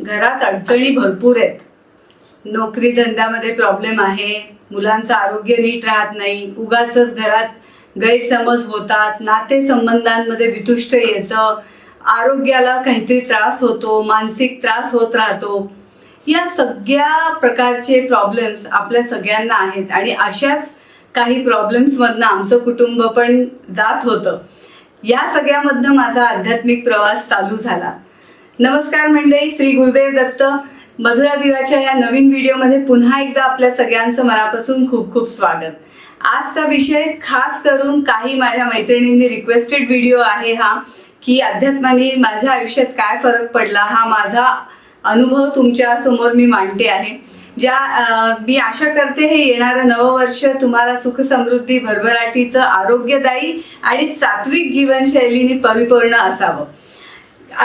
घरात अडचणी भरपूर आहेत. नोकरी धंद्यामध्ये प्रॉब्लेम आहे मुलांचं आरोग्य नीट राहत नाही उगाच घरात गैरसमज होतात नातेसंबंधांमध्ये वितुष्ट येतं आरोग्याला काहीतरी त्रास होतो मानसिक त्रास होत राहतो. या सगळ्या प्रकारचे प्रॉब्लेम्स आपल्या सगळ्यांना आहेत आणि अशाच काही प्रॉब्लेम्समधनं आमचं कुटुंब पण जात होतं. या सगळ्यामधनं माझा आध्यात्मिक प्रवास चालू झाला. नमस्कार मंडळी श्री गुरुदेव दत्त. मधुरा दिवाच्या या नवीन व्हिडिओमध्ये पुन्हा एकदा आपल्या सगळ्यांचं मनापासून खूप खूप स्वागत. आजचा विषय खास करून काही माझ्या मैत्रिणींनी रिक्वेस्टेड व्हिडिओ आहे हा की अध्यात्माने माझ्या आयुष्यात काय फरक पडला हा माझा अनुभव तुमच्यासमोर मी मांडते आहे. ज्या मी आशा करते हे येणारं नववर्ष तुम्हाला सुख समृद्धी भरभराटीचं आरोग्यदायी आणि सात्विक जीवनशैलीने परिपूर्ण असावं.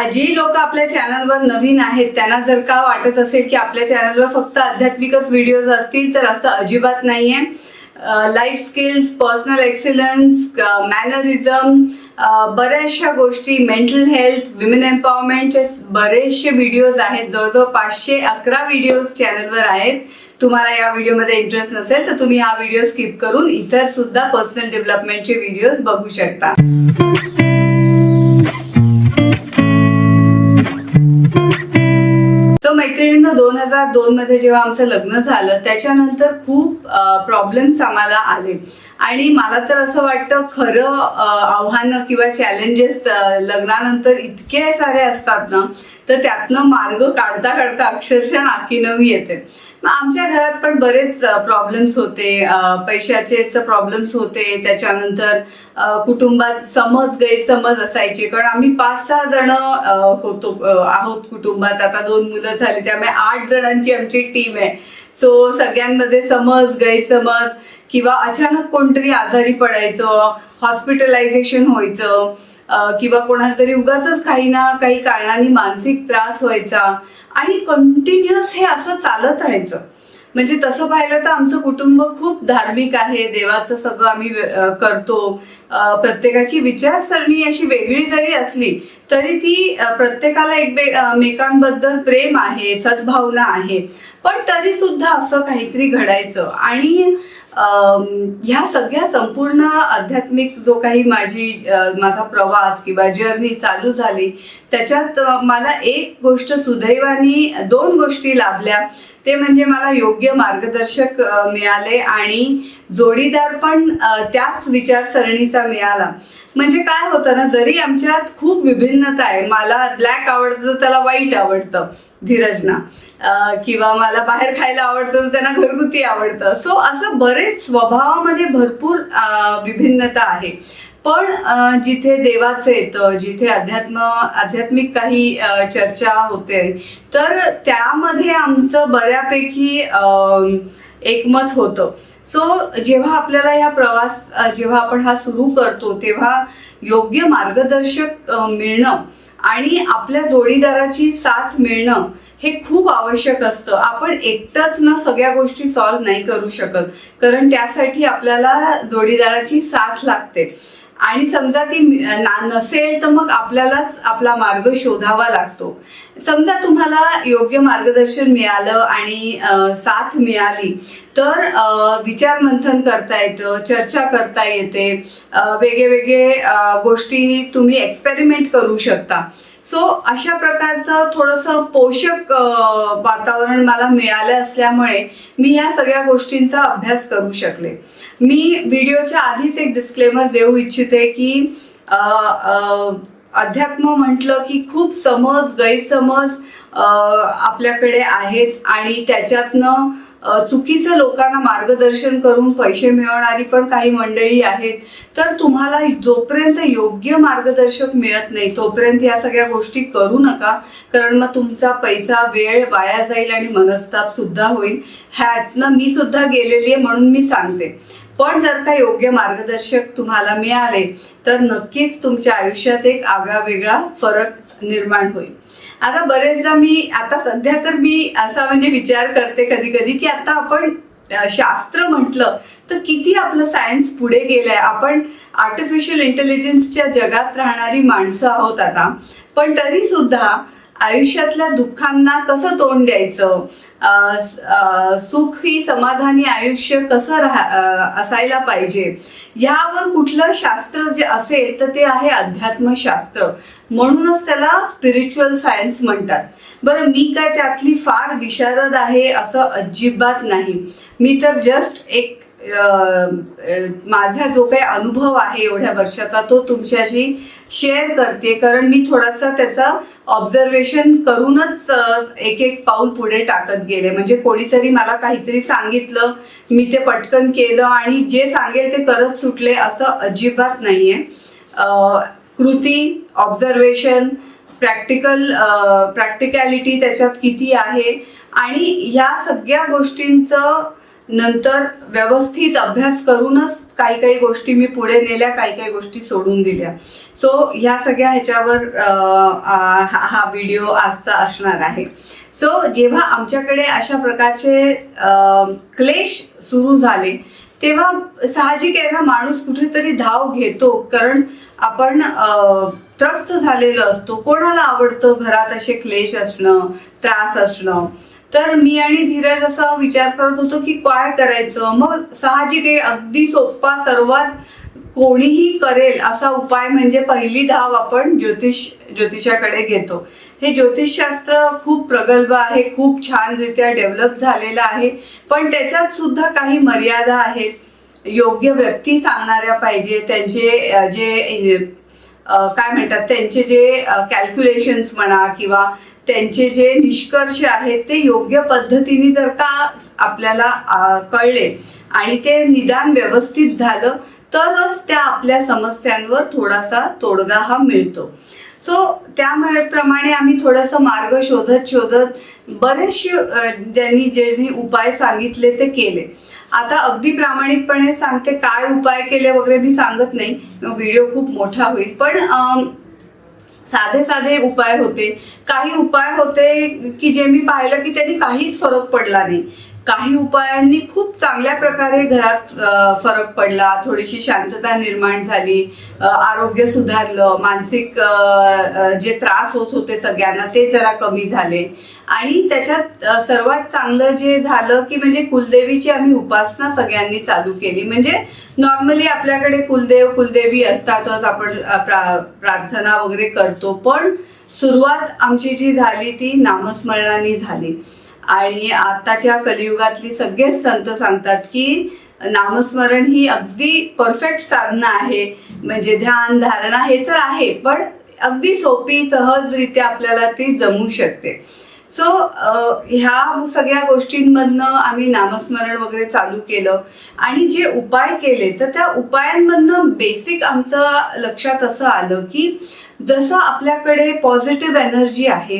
जी लोक आपल्या चॅनलवर नवीन आहेत त्यांना जर का वाटत असेल की आपल्या चॅनलवर फक्त आध्यात्मिकच व्हिडिओज असतील तर असं अजिबात नाही आहे life skills personal excellence mannerism बऱ्याचशा गोष्टी मेंटल हेल्थ विमेन एम्पॉवरमेंटचे बरेचसे व्हिडिओज आहेत. जवळजवळ पाचशे अकरा व्हिडिओज चॅनलवर आहेत. तुम्हाला या व्हिडिओमध्ये इंटरेस्ट नसेल तर तुम्ही हा व्हिडिओ स्किप करून इतर सुद्धा पर्सनल डेव्हलपमेंटचे व्हिडिओज बघू शकता. मैत्रिणींना दोन हजार दोन मध्ये जेव्हा आमचं लग्न झालं त्याच्यानंतर खूप प्रॉब्लेम्स आम्हाला आले. आणि मला तर असं वाटतं खरं आव्हानं किंवा चॅलेंजेस लग्नानंतर इतके सारे असतात ना तर त्यातनं मार्ग काढता काढता अक्षरशः नाकी नवी येते. आमच्या घरात पण बरेच प्रॉब्लेम्स होते. पैशाचे तर प्रॉब्लेम्स होते. त्याच्यानंतर कुटुंबात समज गैरसमज असायचे. कारण आम्ही पाच सहा जण होतो आहोत कुटुंबात. आता दोन मुलं झाली त्यामुळे आठ जणांची आमची टीम आहे. सो सगळ्यांमध्ये समज गैरसमज किंवा अचानक कोणतरी आजारी पडायचं हॉस्पिटलायझेशन व्हायचं किंवा कोणाला तरी उगाच काही ना काही कारणाने मानसिक त्रास व्हायचा. आणि कंटिन्युअस हे असं चालत राहायचं. म्हणजे तसं पाहिलं तर आमचं कुटुंब खूप धार्मिक आहे. देवाचं सगळं आम्ही करतो. प्रत्येकाची विचारसरणी अशी वेगळी जरी असली तरी ती प्रत्येकाला प्रत्येकाला एकमेकांबद्दल प्रेम आहे सद्भावना आहे. पण तरी सुद्धा असं काहीतरी घडायचं. आणि ह्या सगळ्या संपूर्ण आध्यात्मिक जो काही माझी माझा प्रवास किंवा जर्नी चालू झाली त्याच्यात मला एक गोष्ट सुदैवानी दोन गोष्टी लाभल्या. ते म्हणजे मला योग्य मार्गदर्शक मिळाले आणि जोडीदार पण त्याच विचारसरणीचा मिळाला. म्हणजे काय होतं ना जरी आमच्यात खूप विभिन्नता आहे मला ब्लॅक आवडतं त्याला व्हाईट आवडतं. धीरजना. किंवा मला बाहेर खायला आवडतं त्यांना घरगुती आवडतं. सो असं बरेच स्वभावामध्ये भरपूर विभिन्नता आहे. पण जिथे देवाचं येतं जिथे अध्यात्म आध्यात्मिक काही चर्चा होते तर त्यामध्ये आमचं बऱ्यापैकी एकमत होतं. सो जेव्हा आपल्याला ह्या प्रवास जेव्हा आपण हा सुरू करतो तेव्हा योग्य मार्गदर्शक मिळणं आणि आपल्या जोडीदाराची साथ मिळणं हे खूप आवश्यक असतं. आपण एकटंच ना सगळ्या गोष्टी सॉल्व्ह नाही करू शकत. कारण त्यासाठी आपल्याला जोडीदाराची साथ लागते. आणि समजा ती ना- नसेल तर मग आपल्यालाच आपला मार्ग शोधावा लागतो. समजा तुम्हाला योग्य मार्गदर्शन मिळालं आणि साथ मिळाली तर विचार मंथन करता येतं चर्चा करता येते वेगळे वेगळे गोष्टी तुम्ही एक्सपेरिमेंट करू शकता. सो अशा प्रकारचं थोडंसं पोषक वातावरण मला मिळालं असल्यामुळे मी या सगळ्या गोष्टींचा अभ्यास करू शकले. मी व्हिडिओच्या आधीच एक डिस्क्लेमर देऊ इच्छिते की अध्यात्म म्हटलं की खूप समज गैरसमज आपल्याकडे आहेत आणि त्याच्यातनं चुकीचं लोकांना मार्गदर्शन करून पैसे मिळवणारी पण काही मंडळी आहेत. तर तुम्हाला जोपर्यंत योग्य मार्गदर्शक मिळत नाही तोपर्यंत या सगळ्या गोष्टी करू नका. कारण मग तुमचा पैसा वेळ वाया जाईल आणि मनस्ताप सुद्धा होईल. ह्यातनं मी सुद्धा गेलेली आहे म्हणून मी सांगते. पण जर का योग्य मार्गदर्शक तुम्हाला मिळाले तर नक्कीच तुमच्या आयुष्यात एक आगळा वेगळा फरक निर्माण होईल. आता बरेचदा मी आता सध्या तर मी असा म्हणजे विचार करते कधी कधी की आता आपण शास्त्र म्हटलं तर किती आपलं सायन्स पुढे गेलंय? आपण आर्टिफिशियल इंटेलिजन्सच्या जगात राहणारी माणसं आहोत आता. पण तरी सुद्धा आयुष्यातल्या दुःखांना कसं तोंड द्यायचं? सुख ही समाधानी आयुष्य कसं राहा असायला पाहिजे? ह्यावर कुठलं शास्त्र जे असेल तर ते आहे अध्यात्मशास्त्र. म्हणूनच त्याला स्पिरिच्युअल सायन्स म्हणतात. बरं मी काय त्यातली फार विशारद आहे असं अजिबात नाही. मी तर जस्ट एक माझा जो काही अनुभव आहे एवढ्या वर्षाचा तो तुमच्याशी शेअर करते. कारण मी थोडासा त्याचा ऑब्झर्वेशन करूनच एक एक पाऊल पुढे टाकत गेले. म्हणजे कोणीतरी मला काहीतरी सांगितलं मी ते पटकन केलं आणि जे सांगेल ते करत सुटले असं अजिबात नाही आहे कृती ऑब्झर्वेशन प्रॅक्टिकल प्रॅक्टिकॅलिटी त्याच्यात किती आहे? आणि ह्या सगळ्या गोष्टींचं नंतर व्यवस्थित अभ्यास करूनच काही काही गोष्टी मी पुढे नेल्या काही काही गोष्टी सोडून दिल्या. सो ह्या सगळ्या ह्याच्यावर हा हा व्हिडिओ आजचा असणार आहे. सो जेव्हा आमच्याकडे अशा प्रकारचे क्लेश सुरू झाले तेव्हा साहजिक आहे ना माणूस कुठेतरी धाव घेतो. कारण आपण त्रस्त झालेलो असतो. कोणाला आवडतं घरात असे क्लेश असणं त्रास असणं? तर मी आणि धीरज असा विचार करत होतो की काय करायचं? मग साहजिक आहे अगदी सोपा सर्वात कोणीही करेल असा उपाय म्हणजे पहिली धाव आपण ज्योतिष ज्योतिषाकडे घेतो. हे ज्योतिषशास्त्र खूप प्रगल्भ आहे खूप छानरित्या डेव्हलप झालेलं आहे पण त्याच्यात सुद्धा काही मर्यादा आहेत. योग्य व्यक्ती सांगणाऱ्या पाहिजे त्यांचे जे काय म्हणतात त्यांचे जे कॅल्क्युलेशन्स म्हणा किंवा त्यांचे जे निष्कर्ष आहेत ते योग्य पद्धतीने जर का आपल्याला कळले आणि ते निदान व्यवस्थित झालं तरच त्या आपल्या समस्यांवर थोडासा तोडगा हा मिळतो. सो त्याप्रमाणे आम्ही थोडासा मार्ग शोधत शोधत बरेचसे ज्यांनी ज्यांनी उपाय सांगितले ते केले. आता अगदी प्रामाणिकपणे सांगते काय उपाय केले वगैरे मी सांगत नाही. व्हिडिओ खूप मोठा होईल. पण साधे साधे उपाय होते. काही उपाय होते की जे मी पाहिलं की त्यांनी काहीच फरक पडला नाही. काही उपायांनी खूप चांगल्या प्रकारे घरात फरक पडला थोडीशी शांतता निर्माण झाली आरोग्य सुधारलं मानसिक जे त्रास होत होते सगळ्यांना ते जरा कमी झाले. आणि त्याच्यात सर्वात चांगलं जे झालं की म्हणजे कुलदेवीची आम्ही उपासना सगळ्यांनी चालू केली. म्हणजे नॉर्मली आपल्याकडे कुलदेव कुलदेवी असतातच आपण प्रा- प्रार्थना वगैरे करतो पण सुरुवात आमची जी झाली ती नामस्मरणाने झाली. आणि आताच्या कलियुगातली सगळेच संत सांगतात की नामस्मरण ही अगदी परफेक्ट साधना आहे. म्हणजे ध्यान धारणा हे तर आहे पण अगदी सोपी सहजरित्या आपल्याला ती जमू शकते. सो ह्या सगळ्या गोष्टींमधनं आम्ही नामस्मरण वगैरे चालू केलं. आणि जे उपाय केले तर त्या उपायांमधनं बेसिक आमचं लक्षात असं आलं की जसं आपल्याकडे पॉझिटिव्ह एनर्जी आहे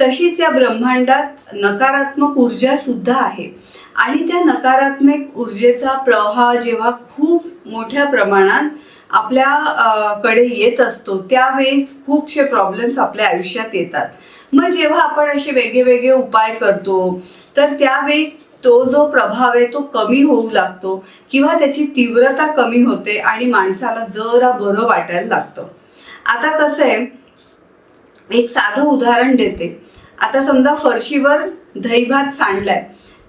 तशीच या ब्रह्मांडात नकारात्मक ऊर्जा सुद्धा आहे. आणि त्या नकारात्मक ऊर्जेचा प्रवाह जेव्हा खूप मोठ्या प्रमाणात आपल्या कडे येत असतो त्यावेळेस खूपशे प्रॉब्लेम्स आपल्या आयुष्यात येतात. मग जेव्हा आपण असे वेगळे वेगळे उपाय करतो तर त्यावेळेस तो जो प्रभाव आहे तो कमी होऊ लागतो किंवा त्याची तीव्रता कमी होते आणि माणसाला जरा बरं वाटायला लागतं. आता कसं आहे एक साधं उदाहरण देते. आता समजा फरशीवर दहीभात सांडलाय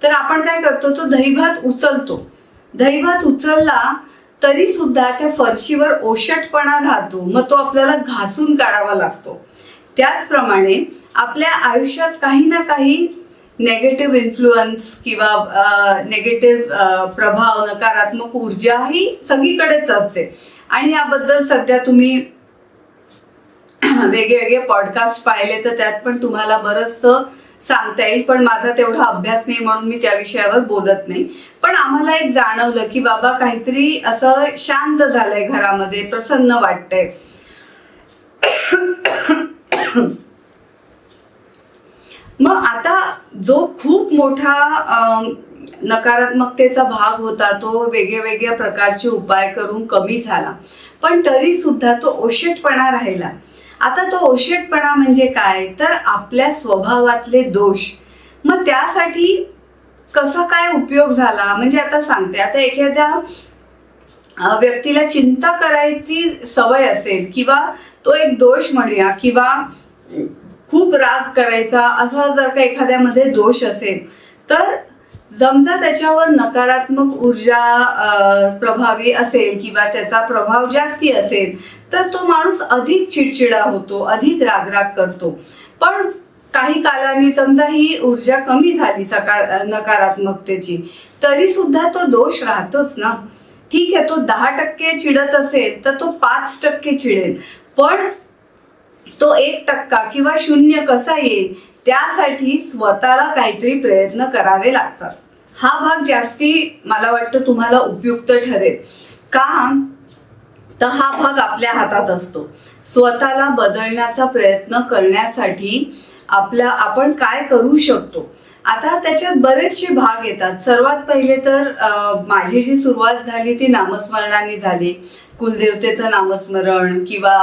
तर आपण काय करतो तो दहीभात उचलतो. दहीभात उचलला तरी सुद्धा त्या फरशीवर ओशटपणा राहतो मग तो आपल्याला घासून काढावा लागतो. त्याचप्रमाणे आपल्या आयुष्यात काही ना काही नेगेटिव्ह इन्फ्लुअन्स किंवा नेगेटिव्ह प्रभाव नकारात्मक ऊर्जा ही सगळीकडेच असते. आणि याबद्दल सध्या तुम्ही वेगवेगळे पॉडकास्ट पाहिले तर त्यात पण तुम्हाला बरंचसं सांगता येईल. पण माझा तेवढा अभ्यास नाही म्हणून मी त्या विषयावर बोलत नाही. पण आम्हाला एक जाणवलं की बाबा काहीतरी असं शांत झालंय घरामध्ये प्रसन्न वाटतंय. मग आता जो खूप मोठा नकारात्मकतेचा भाग होता तो वेगळ्या वेगळ्या प्रकारचे उपाय करून कमी झाला. पण तरी सुद्धा तो ओशटपणा राहिला. आता तो ओशटपणा म्हणजे काय? तर आपल्या स्वभावातले दोष. मग त्यासाठी कसा काय उपयोग झाला? म्हणजे आता सांगते. आता एखाद्या व्यक्तीला चिंता करायची सवय असेल किंवा तो एक दोष म्हणूया किंवा खूप राग करायचा असा जर का एखाद्यामध्ये दोष असेल तर समजा त्याच्यावर नकारात्मक ऊर्जा प्रभावी असेल किंवा त्याचा प्रभाव जास्ती असेल तर तो माणूस अधिक चिडचिडा होतो अधिक रागराग करतो. पण काही कालाने समजा ही ऊर्जा कमी झाली सकार नकारात्मकतेची. तरी सुद्धा तो दोष राहतोच ना. ठीक आहे तो दहा टक्के चिडत असेल तर तो पाच टक्के चिडेल. पण तो एक टक्का किंवा शून्य कसा येईल त्यासाठी स्वतःला काहीतरी प्रयत्न करावे लागतात. हा भाग जास्ती मला वाटतं तुम्हाला उपयुक्त ठरेल. का तर हा भाग आपल्या हातात असतो. स्वतःला बदलण्याचा प्रयत्न करण्यासाठी आपल्या आपण काय करू शकतो? आता त्याच्यात बरेचसे भाग येतात. सर्वात पहिले तर माझी जी सुरुवात झाली ती नामस्मरणाने झाली. कुलदेवतेचं नामस्मरण किंवा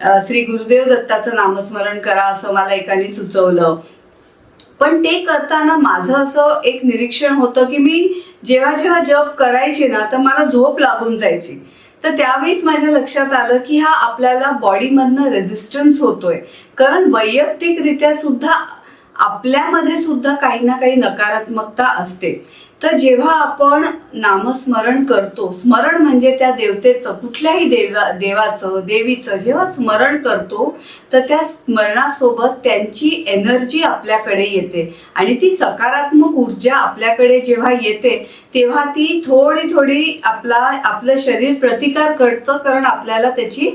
श्री गुरुदेव दत्ताचं नामस्मरण करा असं मला एकाने सुचवलं. पण ते करताना माझं असं एक निरीक्षण होतं की मी जेव्हा जेव्हा जप करायचे ना तर मला झोप लागून जायची. तर त्यावेळेस माझ्या लक्षात आलं की हा आपल्याला बॉडीमधनं रेझिस्टन्स होतोय. कारण वैयक्तिकरित्या सुद्धा आपल्यामध्ये सुद्धा काही ना काही नकारात्मकता असते. तर जेव्हा आपण नामस्मरण करतो स्मरण म्हणजे त्या देवतेचं कुठल्याही देवा देवाचं देवीचं जेव्हा स्मरण करतो तर त्या स्मरणासोबत त्यांची एनर्जी आपल्याकडे येते. आणि ती सकारात्मक ऊर्जा आपल्याकडे जेव्हा येते तेव्हा ती थोडी थोडी आपला आपलं शरीर प्रतिकार करतं कारण आपल्याला त्याची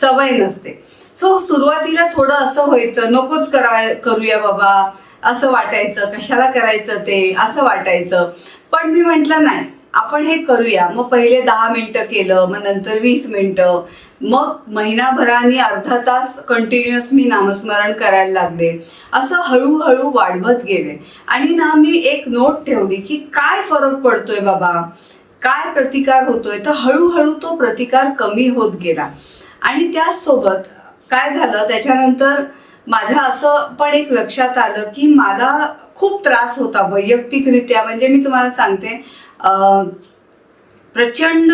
सवय नसते. सो सुरुवातीला थोडं असं व्हायचं नकोच करा करूया बाबा. असं वाटायचं कशाला करायचं ते असं वाटायचं. पण मी म्हटलं नाही आपण हे करूया. मग पहिले दहा मिनटं केलं मग नंतर वीस मिनटं. मग महिनाभराने अर्धा तास कंटिन्युअस मी नामस्मरण करायला लागले. असं हळूहळू वाढवत गेले. आणि ना मी एक नोट ठेवली की काय फरक पडतोय बाबा? काय प्रतिकार होतोय? तर हळूहळू तो प्रतिकार कमी होत गेला. आणि त्याचसोबत काय झालं? त्याच्यानंतर माझ्या असं पण एक लक्षात आलं की मला खूप त्रास होता वैयक्तिकरित्या. म्हणजे मी तुम्हाला सांगते प्रचंड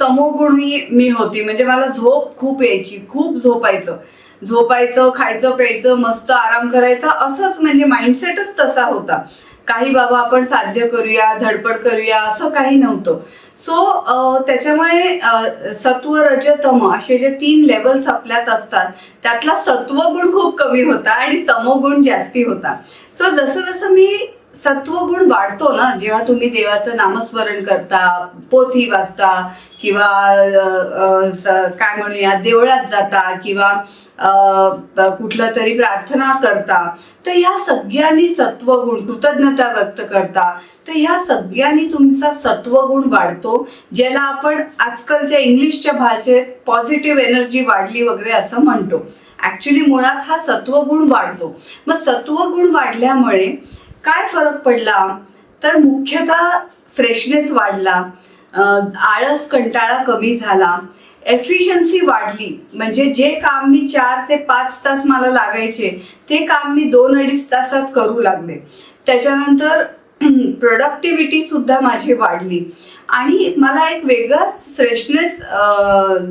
तमोगुणी मी होती. म्हणजे मला झोप खूप यायची खूप झोपायचं. झोपायचं खायचं प्यायचं मस्त आराम करायचा. असंच म्हणजे माइंडसेटच तसा होता. काही बाबा आपण साध्य करूया धडपड करूया असं काही नव्हतं. सो त्याच्यामुळे सत्व रजतम असे जे तीन लेवल्स आपल्यात असतात त्यातला सत्वगुण खूप कमी होता आणि तमोगुण जास्ती होता. सो जसं जसं मी सत्वगुण वाढतो ना जेव्हा तुम्ही देवाचं नामस्मरण करता पोथी वाचता किंवा काय म्हणूया देवळात जाता किंवा कुठलं तरी प्रार्थना करता तर ह्या सगळ्यांनी सत्वगुण कृतज्ञता व्यक्त करता. तर ह्या सगळ्यांनी तुमचा सत्वगुण वाढतो ज्याला आपण आजकालच्या इंग्लिशच्या भाषेत पॉझिटिव्ह एनर्जी वाढली वगैरे असं म्हणतो. ॲक्च्युली मुळात हा सत्वगुण वाढतो. मग सत्वगुण वाढल्यामुळे काय फरक पडला? तर मुख्यतः फ्रेशनेस वाढला आळस कंटाळा कमी झाला एफिशियन्सी वाढली. म्हणजे जे काम मी चार ते पाच तास मला लागायचे ते काम मी दोन अडीच तासात करू लागले. त्याच्यानंतर प्रोडक्टिव्हिटी सुद्धा माझी वाढली. आणि मला एक वेगळाच फ्रेशनेस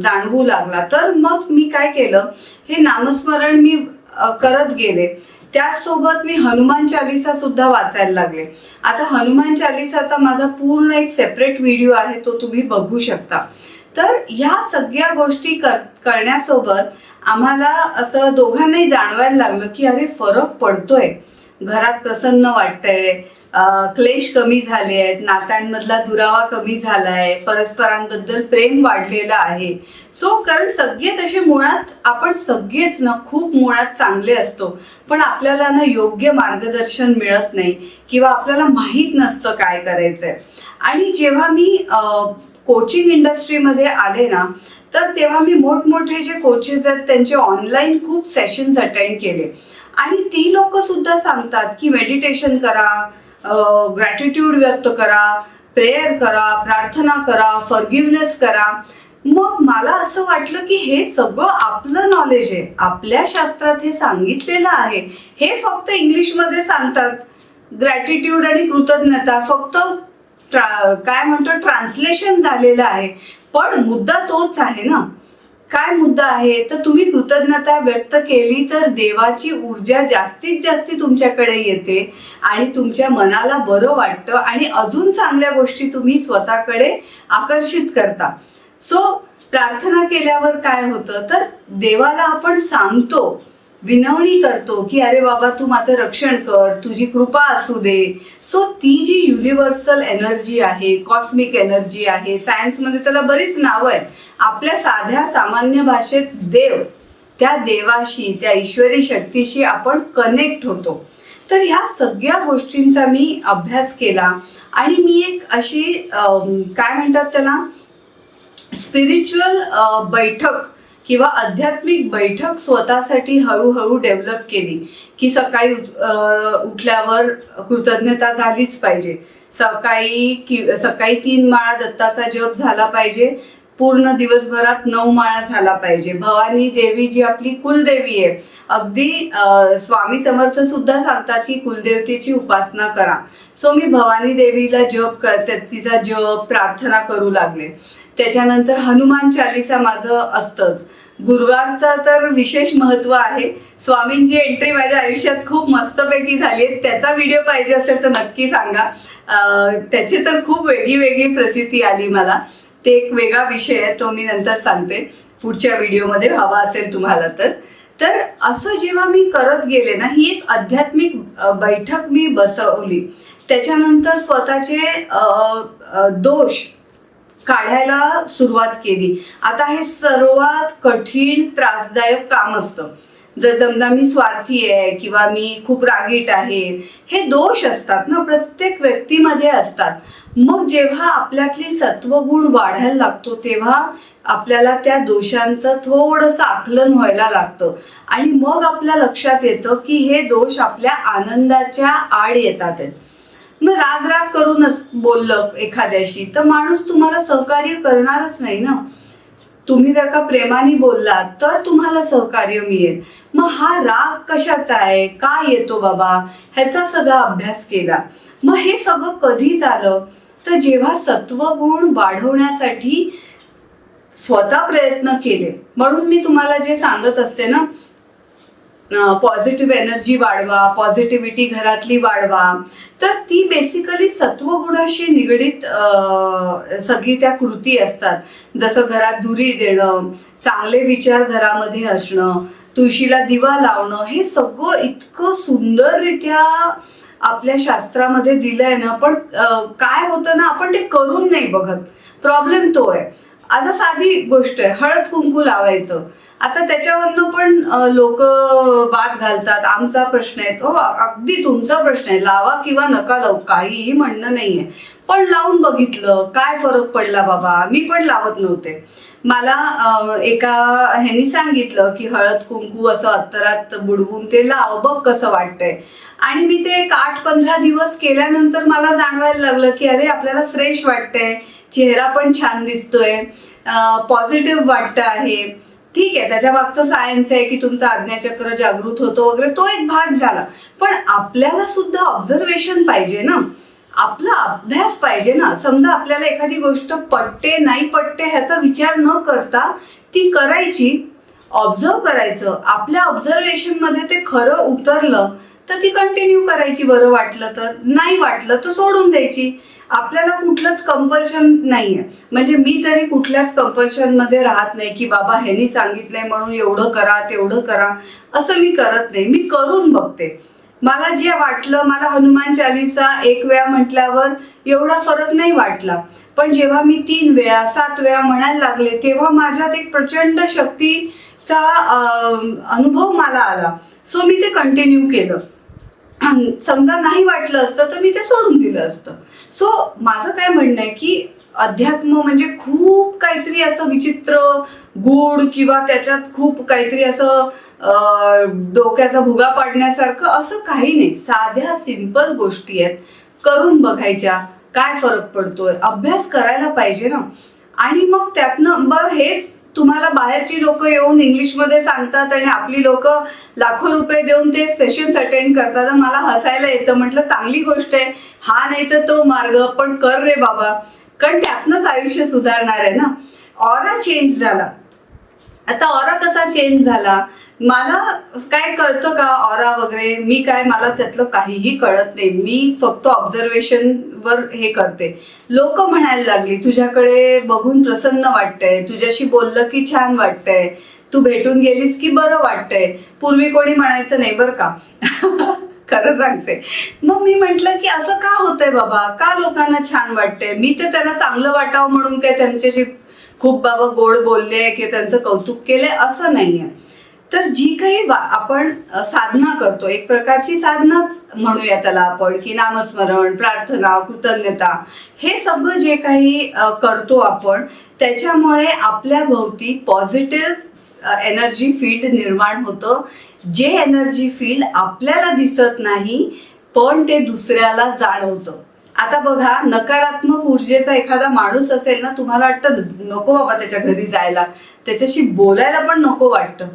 जाणवू लागला. तर मग मी काय केलं हे नामस्मरण मी करत गेले. त्याचसोबत मी हनुमान चालिसा सुद्धा वाचायला लागले. आता हनुमान चालिसाचा माझा पूर्ण एक सेपरेट व्हिडिओ आहे तो तुम्ही बघू शकता. तर ह्या सगळ्या गोष्टी कर करण्यासोबत आम्हाला असं दोघांनाही जाणवायला लागलं की अरे फरक पडतोय. घरात प्रसन्न वाटतंय. क्लेश कमी झाले आहेत नात्यांमधला दुरावा कमी झालाय. परस्परांबद्दल प्रेम वाढलेलं आहे. सो कारण सगळे तसे मुळात आपण सगळेच ना खूप मुळात चांगले असतो. पण आपल्याला ना योग्य मार्गदर्शन मिळत नाही. किंवा आपल्याला माहीत नसतं काय करायचंय. आणि जेव्हा मी कोचिंग इंडस्ट्रीमध्ये आले ना तर तेव्हा मी मोठमोठे जे कोचेस आहेत त्यांचे ऑनलाईन खूप सेशन्स अटेंड केले. आणि ती लोक सुद्धा सांगतात की मेडिटेशन करा ग्रॅटिट्यूड व्यक्त करा प्रेयर करा प्रार्थना करा फॉरगिवनेस करा. मग मला असं वाटलं की हे सगळं आपलं नॉलेज आहे. आपल्या शास्त्रात हे सांगितलेलं आहे. हे फक्त इंग्लिशमध्ये सांगतात. ग्रॅटिट्यूड आणि कृतज्ञता फक्त काय म्हणतो ट्रान्सलेशन झालेलं आहे. पण मुद्दा तोच आहे ना. काय मुद्दा आहे? तर तुम्ही कृतज्ञता व्यक्त केली तर देवाची ऊर्जा जास्तीत जास्त तुमच्याकडे येते आणि तुमच्या मनाला बरं वाटतं आणि अजून चांगल्या गोष्टी तुम्ही स्वतःकडे आकर्षित करता. सो प्रार्थना केल्यावर काय होतं? तर देवाला आपण सांगतो विनवणी करतो की अरे बाबा तू माझं रक्षण कर तुझी कृपा असू दे. सो ती जी युनिव्हर्सल एनर्जी आहे कॉस्मिक एनर्जी आहे सायन्समध्ये त्याला बरीच नावं आहेत. आपल्या साध्या सामान्य भाषेत देव त्या देवाशी त्या ईश्वरी शक्तीशी आपण कनेक्ट होतो. तर ह्या सगळ्या गोष्टींचा मी अभ्यास केला आणि मी एक अशी काय म्हणतात त्याला? स्पिरिच्युअल बैठक किंवा आध्यात्मिक बैठक स्वतःसाठी हळूहळू डेव्हलप केली की सकाळी उठल्यावर कृतज्ञता झालीच पाहिजे. सकाळी कि सकाळी तीन माळा दत्ताचा जप झाला पाहिजे. पूर्ण दिवसभरात नऊ माळा झाला पाहिजे. भवानी देवी जी आपली कुलदेवी आहे अगदी स्वामी समर्थ सुद्धा सांगतात की कुलदेवतेची उपासना करा. सो मी भवानी देवीला जप कर तिचा जप प्रार्थना करू लागले. त्याच्यानंतर हनुमान चालिसा माझं असतंच. गुरुवारचा तर विशेष महत्त्व आहे. स्वामींची एंट्री माझ्या आयुष्यात खूप मस्तपैकी झाली आहे. त्याचा व्हिडिओ पाहिजे असेल तर नक्की सांगा. त्याची तर खूप वेगळी वेगळी प्रसिद्धी आली मला. ते एक वेगळा विषय आहे तो मी नंतर सांगते. पुढच्या व्हिडिओमध्ये हवा असेल तुम्हाला तर. तर असं जेव्हा मी करत गेले ना ही एक आध्यात्मिक बैठक मी बसवली. त्याच्यानंतर स्वतःचे दोष काढायला सुरुवात केली. आता हे सर्वात कठीण त्रासदायक काम असतं. जर समजा मी स्वार्थी आहे किंवा मी खूप रागीट आहे हे दोष असतात ना प्रत्येक व्यक्तीमध्ये असतात. मग जेव्हा आपल्यातली सत्वगुण वाढायला लागतो तेव्हा आपल्याला त्या दोषांचं थोडंसं आकलन व्हायला लागतं. आणि मग आपल्या लक्षात येतं की हे दोष आपल्या आनंदाच्या आड येतात आहेत. मग राग राग करूनच बोललं एखाद्याशी. तर माणूस तुम्हाला सहकार्य करणारच नाही ना. तुम्ही जर का प्रेमाने बोललात तर तुम्हाला सहकार्य मिळेल. मग हा राग कशाचा आहे? का येतो बाबा? ह्याचा सगळा अभ्यास केला. मग हे सगळं कधी झालं? तर जेव्हा सत्वगुण वाढवण्यासाठी स्वतः प्रयत्न केले. म्हणून मी तुम्हाला जे सांगत असते ना पॉझिटिव्ह एनर्जी वाढवा पॉझिटिव्हिटी घरातली वाढवा. तर ती बेसिकली सत्वगुणाशी निगडीत सगळी त्या कृती असतात. जसं घरात धुरी देणं चांगले विचार घरामध्ये असणं तुळशीला दिवा लावणं हे सगळं इतकं सुंदररित्या आपल्या शास्त्रामध्ये दिलंय ना पण काय होतं ना आपण ते करून नाही बघत. प्रॉब्लेम तो आहे. आता साधी गोष्ट आहे हळद कुंकू लावायचं. आता त्याच्यावरनं पण लोक वाद घालतात. आमचा प्रश्न आहे तो. अगदी तुमचा प्रश्न आहे. लावा किंवा नका लावू काहीही म्हणणं नाहीये. पण लावून बघितलं काय फरक पडला बाबा? मी पण लावत नव्हते. मला एका ह्यानी सांगितलं की हळद कुंकू असं अत्तरात बुडवून ते लाव बघ कसं वाटतंय. आणि मी ते एक आठ पंधरा दिवस केल्यानंतर मला जाणवायला लागलं की अरे आपल्याला फ्रेश वाटतंय. चेहरा पण छान दिसतोय. पॉझिटिव्ह वाटतं आहे. ठीक आहे त्याच्या मागचं सायन्स आहे की तुमचा आज्ञाचक्र जागृत होतो वगैरे तो एक भाग झाला. पण आपल्याला सुद्धा ऑब्झर्वेशन पाहिजे ना. आपला अभ्यास पाहिजे ना. समजा आपल्याला एखादी गोष्ट पटते नाही पटते ह्याचा विचार न करता ती करायची ऑब्झर्व करायचं. आपल्या ऑब्झर्वेशनमध्ये ते खरं उतरलं तर ती कंटिन्यू करायची बरं वाटलं तर. नाही वाटलं तर सोडून द्यायची. आपल्याला कुठलंच कंपल्शन नाहीये. म्हणजे मी तरी कुठल्याच कंपल्शनमध्ये राहत नाही की बाबा ह्यांनी सांगितलंय म्हणून एवढं करा तेवढं करा. असं मी करत नाही. मी करून बघते. मला जे वाटलं मला हनुमान चालिसा एक वेळा म्हटल्यावर एवढा फरक नाही वाटला. पण जेव्हा मी तीन वेळा सात वेळा म्हणायला लागले तेव्हा माझ्यात एक प्रचंड शक्तीचा अनुभव मला आला. सो मी ते कंटिन्यू केलं. समजा नाही वाटलं असतं तर मी ते सोडून दिलं असतं. सो माझं काय म्हणणं आहे की अध्यात्म म्हणजे खूप काहीतरी असं विचित्र गूढ किंवा त्याच्यात खूप काहीतरी असं डोक्याचा भुगा पाडण्यासारखं असं काही नाही. साध्या सिंपल गोष्टी आहेत. करून बघायच्या काय फरक पडतोय अभ्यास करायला पाहिजे ना. आणि मग त्यातनं बरं हेच तुम्हाला बाहेरची लोक येऊन इंग्लिशमध्ये सांगतात आणि आपली लोक लाखो रुपये देऊन ते सेशन्स अटेंड करतात. आणि मला हसायला येतं. म्हटलं चांगली गोष्ट आहे. हा नाही तर तो मार्ग पण कर रे बाबा. कारण त्यातनंच आयुष्य सुधारणार आहे ना. ऑरा चेंज झाला. आता ऑरा कसा चेंज झाला? मला काय कळतं का ऑरा वगैरे? मी काय मला त्यातलं काहीही कळत नाही. मी फक्त ऑब्झर्वेशन वर हे करते. लोक म्हणायला लागली तुझ्याकडे बघून प्रसन्न वाटतंय. तुझ्याशी बोललं की छान वाटतंय. तू भेटून गेलीस की बरं वाटतंय. पूर्वी कोणी म्हणायचं नाही बरं का. खरं सांगते. मग मी म्हटलं की असं का होतंय बाबा? का लोकांना छान वाटतंय? मी तर त्यांना चांगलं वाटावं म्हणून काय त्यांच्याशी खूप बाबा गोड बोलले किंवा त्यांचं कौतुक केलंय असं नाहीये. तर जी काही आपण साधना करतो एक प्रकारची साधनाच म्हणूया त्याला आपण की नामस्मरण प्रार्थना कृतज्ञता हे सगळं जे काही करतो आपण त्याच्यामुळे आपल्या भोवती पॉझिटिव्ह एनर्जी फील्ड निर्माण होतं. जे एनर्जी फील्ड आपल्याला दिसत नाही पण ते दुसऱ्याला जाणवतं. आता बघा नकारात्मक ऊर्जेचा एखादा माणूस असेल ना तुम्हाला वाटतं नको बाबा त्याच्या घरी जायला. त्याच्याशी बोलायला पण नको वाटतं.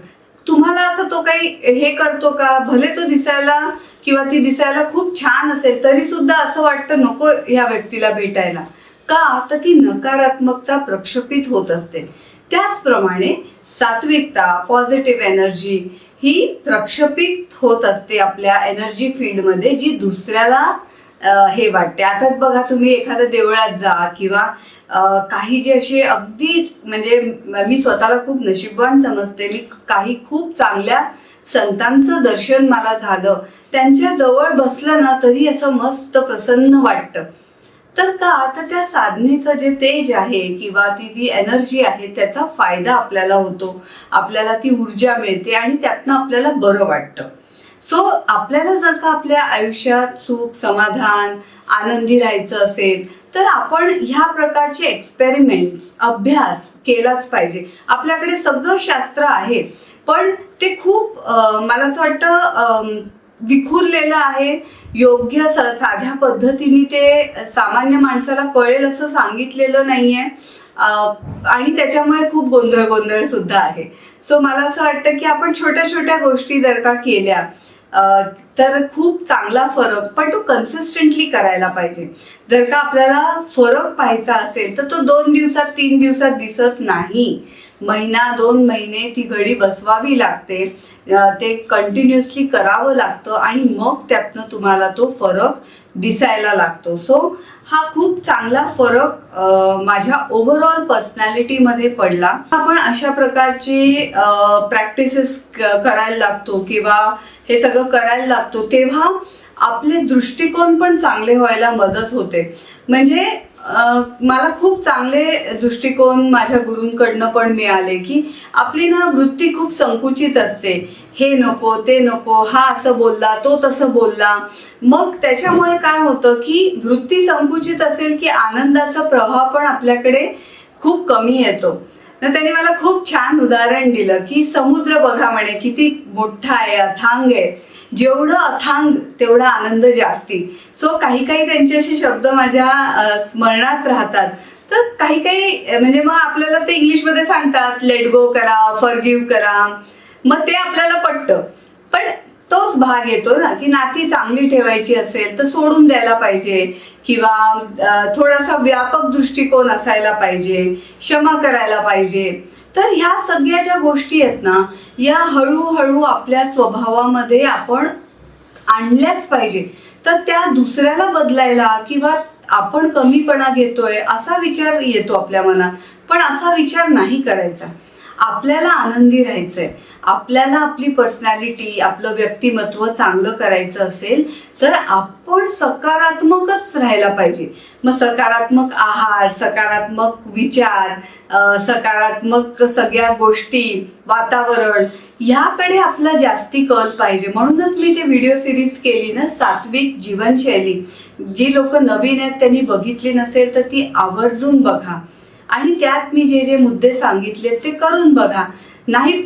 तुम्हाला असं तो काही हे करतो का? भले तो दिसायला किंवा ती दिसायला खूप छान असेल तरी सुद्धा असं वाटतं नको ह्या व्यक्तीला भेटायला. का? तर ती नकारात्मकता प्रक्षेपित होत असते. त्याचप्रमाणे सात्विकता पॉझिटिव्ह एनर्जी ही प्रक्षेपित होत असते आपल्या एनर्जी फील्डमध्ये जी दुसऱ्याला हे वाटते. आताच बघा तुम्ही एखाद्या देवळात जा किंवा काही जे असे अगदी म्हणजे मी स्वतःला खूप नशीबवान समजते. मी काही खूप चांगल्या संतांचं दर्शन मला झालं. त्यांच्या जवळ बसलं ना तरी असं मस्त प्रसन्न वाटतं. तर का तर त्या साधनेचं जे तेज आहे किंवा ती जी एनर्जी आहे त्याचा फायदा आपल्याला होतो आपल्याला ती ऊर्जा मिळते आणि त्यातनं आपल्याला बरं वाटतं. सो आपल्याला जर का आपल्या आयुष्यात सुख समाधान आनंदी राहायचं असेल तर आपण ह्या प्रकारचे एक्सपेरिमेंट्स अभ्यास केलाच पाहिजे. आपल्याकडे सगळं शास्त्र आहे पण ते खूप मला असं वाटतं विखुरलेलं आहे. योग्य स साध्या पद्धतीने ते सामान्य माणसाला कळेल असं सांगितलेलं नाहीये. आहे आणि त्याच्यामुळे खूप गोंधळ गोंधळ सुद्धा आहे. सो मला असं वाटतं की आपण छोट्या छोट्या गोष्टी जर का केल्या तर खूप चांगला फरक पण तो कन्सिस्टंटली करायला पाहिजे. जर का आपल्याला फरक पाहायचा असेल तर तो दोन दिवसात तीन दिवसात दिसत नाही. महिना दोन महिने ती घडी बसवावी लागते. ते कंटिन्युअसली करावं लागतं आणि मग त्यातनं तुम्हाला तो फरक दिसायला लागतो. सो हा खूप चांगला फरक माझ्या ओव्हरऑल पर्सनॅलिटीमध्ये पडला. आपण अशा प्रकारचे प्रॅक्टिसेस करायला लागतो किंवा हे सगळं करायला लागतो तेव्हा आपले दृष्टिकोन पण चांगले व्हायला मदत होते. म्हणजे मला खूप चांगले दृष्टिकोन माझ्या गुरूंकडनं पण मिळाले की आपली ना वृत्ती खूप संकुचित असते. हे नको ते नको हा असं बोलला तो तसं बोलला. मग त्याच्यामुळे काय होतं की वृत्ती संकुचित असेल की आनंदाचा प्रवाह पण आपल्याकडे खूप कमी येतो. तर त्यांनी मला खूप छान उदाहरण दिलं की समुद्र बघा म्हणे किती मोठा आहे अथांग आहे. जेवढं अथांग तेवढा आनंद जास्ती सो काही काही त्यांचे असे शब्द माझ्या स्मरणात राहतात. सर काही काही म्हणजे मग आपल्याला ते इंग्लिशमध्ये सांगतात लेट गो करा फॉरगिव्ह करा. मग ते आपल्याला पटतं. पण तोच भाग येतो ना की नाती चांगली ठेवायची असेल तर सोडून द्यायला पाहिजे. किंवा थोडासा व्यापक दृष्टिकोन असायला पाहिजे क्षमा करायला पाहिजे. तर ह्या सगळ्या ज्या गोष्टी आहेत ना या हळूहळू आपल्या स्वभावामध्ये आपण आणल्याच पाहिजे. तर त्या दुसऱ्याला बदलायला किंवा आपण कमीपणा घेतोय असा विचार येतो आपल्या मनात. पण असा विचार नाही करायचा. आपल्याला आनंदी राहायचंय. आपल्याला आपली पर्सनॅलिटी आपलं व्यक्तिमत्व चांगलं करायचं असेल तर आपण सकारात्मकच राहायला पाहिजे. मग सकारात्मक आहार सकारात्मक विचार सकारात्मक सगळ्या गोष्टी वातावरण ह्याकडे आपला जास्ती कल पाहिजे. म्हणूनच मी ते व्हिडिओ सिरीज केली ना सात्विक जीवनशैली. जी लोक नवीन आहेत त्यांनी बघितली नसेल तर ती आवर्जून बघा. आणि त्यात मी जे जे मुद्दे सांगितले ते करून बघा. नाही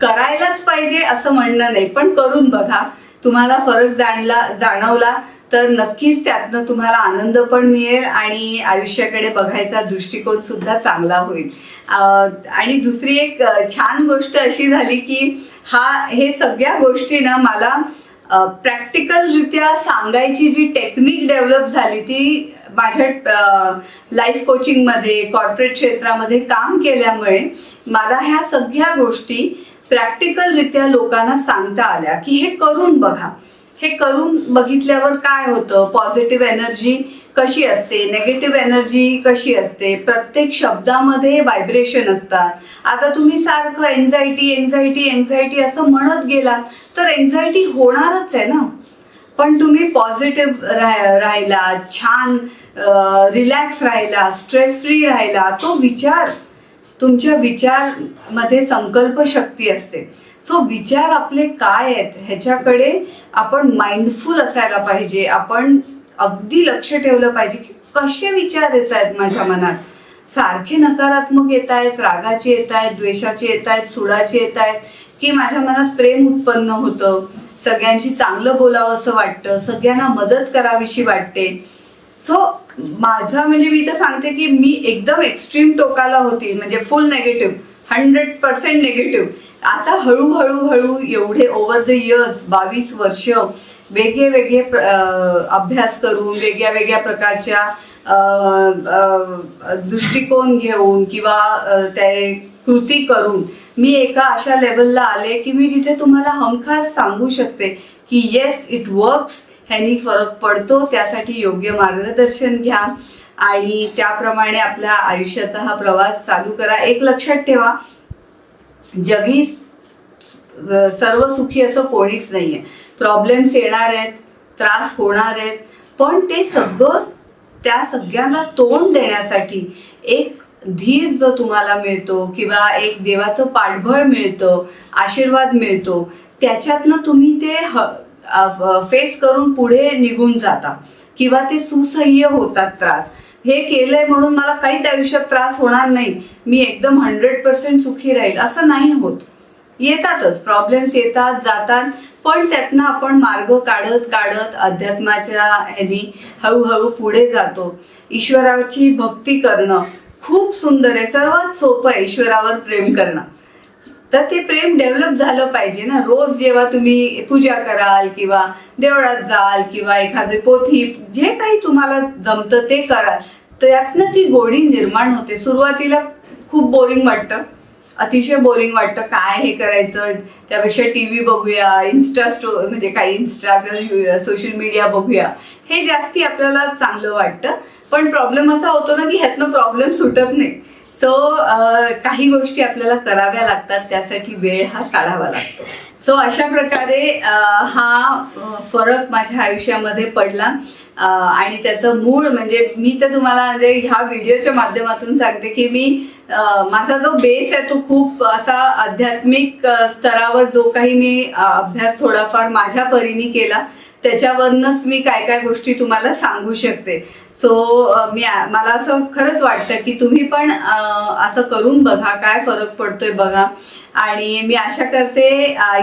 करायलाच पाहिजे असं म्हणणं नाही पण करून बघा. तुम्हाला फरक जाणला जाणवला तर नक्कीच त्यातनं तुम्हाला आनंद पण मिळेल आणि आयुष्याकडे बघायचा दृष्टिकोन सुद्धा चांगला होईल. आणि दुसरी एक छान गोष्ट अशी झाली की हा हे सगळ्या गोष्टी ना मला प्रॅक्टिकलरित्या सांगायची जी टेक्निक डेव्हलप झाली ती माझ्या लाईफ कोचिंगमध्ये कॉर्पोरेट क्षेत्रामध्ये काम केल्यामुळे मला ह्या सगळ्या गोष्टी प्रॅक्टिकलरित्या लोकांना सांगता आल्या की हे करून बघा. हे करून बघितल्यावर काय होतं? पॉझिटिव्ह एनर्जी कशी असते? नेगेटिव्ह एनर्जी कशी असते? प्रत्येक शब्दामध्ये व्हायब्रेशन असतात. आता तुम्ही सारखं एन्झायटी एन्झायटी एन्झायटी असं म्हणत गेलात तर एन्झायटी होणारच आहे ना. पण तुम्ही पॉझिटिव्ह राह राहिला छान रिलॅक्स राहिला स्ट्रेस फ्री राहिला तो विचार तुमच्या विचारमध्ये संकल्प शक्ती असते. सो विचार आपले काय आहेत ह्याच्याकडे आपण माइंडफुल असायला पाहिजे. आपण अगदी लक्ष ठेवलं पाहिजे की कसे विचार येत आहेत माझ्या मनात. सारखे नकारात्मक येत आहेत रागाचे येत आहेत द्वेषाचे येत आहेत सुडाचे येत आहेत की माझ्या मनात प्रेम उत्पन्न होतं. सगळ्यांशी चांगलं बोलावं असं वाटतं. सगळ्यांना मदत करावीशी वाटते. सो माझा म्हणजे मी तर सांगते की मी एकदम एक्स्ट्रीम टोकाला होती म्हणजे full negative hundred percent negative आता हळूहळू हळू एवढे ओव्हर द इयर्स बावीस वर्ष वेगळे वेगळे अभ्यास करून वेगळ्या वेगळ्या प्रकारच्या दृष्टिकोन घेऊन किंवा ते कृती करून मी एका अशा लेवलला आले की मी जिथे तुम्हाला हमखास सांगू शकते की येस इट वर्क्स ह्यानी फरक पडतो त्यासाठी योग्य मार्गदर्शन घ्या आणि त्याप्रमाणे आपल्या आयुष्याचा हा प्रवास चालू करा. एक लक्षात ठेवा जगी सर्व सुखी असं कोणीच नाही आहे प्रॉब्लेम्स येणार आहेत त्रास होणार आहेत पण ते सगळं त्या सगळ्यांना तोंड देण्यासाठी एक धीर जो तुम्हाला मिळतो किंवा एक देवाचं पाठबळ मिळतं आशीर्वाद मिळतो त्याच्यातनं तुम्ही ते ह फेस करून पुढे निघून जाता. किंवा ते सुसह्य होतात त्रास. हे केलंय म्हणून मला काहीच आयुष्यात त्रास होणार नाही. मी एकदम हंड्रेड पर्सेंट सुखी राहील. असं नाही होत. येतातच. प्रॉब्लेम्स येतात जातात. पण त्यातनं आपण मार्ग काढत काढत अध्यात्माच्या ह्यानी हळूहळू पुढे जातो. ईश्वराची भक्ती करणं खूप सुंदर आहे. सर्वात सोपं आहे ईश्वरावर प्रेम करणं. तर ते प्रेम डेव्हलप झालं पाहिजे ना. रोज जेव्हा तुम्ही पूजा कराल किंवा देवळात जाल किंवा एखादी पोथी जे काही तुम्हाला जमतं ते कराल. त्यातनं ती गोडी निर्माण होते. सुरुवातीला खूप बोरिंग वाटतं. अतिशय बोरिंग वाटतं. काय हे करायचं? त्यापेक्षा टी व्ही बघूया इन्स्टा स्टो म्हणजे काही इन्स्टा सोशल मीडिया बघूया. हे जास्ती आपल्याला चांगलं वाटतं. पण प्रॉब्लेम असा होतो ना की ह्यातनं प्रॉब्लेम सुटत नाही. सो काही गोष्टी आपल्याला कराव्या लागतात त्यासाठी वेळ हा काढावा लागतो. सो अशा प्रकारे हा फरक माझ्या आयुष्यामध्ये पडला. आणि त्याचं मूळ म्हणजे मी तर तुम्हाला म्हणजे ह्या व्हिडिओच्या माध्यमातून सांगते की मी माझा जो बेस आहे तो खूप असा आध्यात्मिक स्तरावर जो काही मी अभ्यास थोडाफार माझ्या परीने केला. त्याच्यावरनच मी काय काय गोष्टी तुम्हाला सांगू शकते. सो मी मला असं खरंच वाटतं की तुम्ही पण असं करून बघा काय फरक पडतोय बघा. आणि मी आशा करते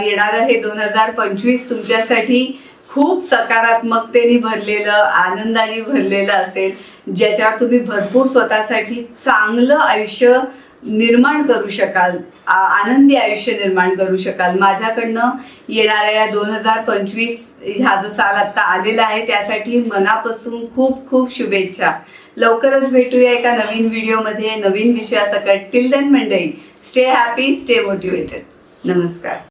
येणारं हे दोन हजार पंचवीस तुमच्यासाठी खूप सकारात्मकतेने भरलेलं आनंदाने भरलेलं असेल ज्याच्यावर तुम्ही भरपूर स्वतःसाठी चांगलं आयुष्य निर्माण करू शकाल आ- आनंदी आयुष्य निर्माण करू शकाल. माझ्याकडनं येणाऱ्या या दोन हजार पंचवीस ह्या जो साल आत्ता आलेला आहे त्यासाठी मनापासून खूप खूप शुभेच्छा. लवकरच भेटूया एका नवीन व्हिडिओमध्ये. नवीन विषयासकट. टिल देन मंडई स्टे हॅपी स्टे मोटिवेटेड नमस्कार.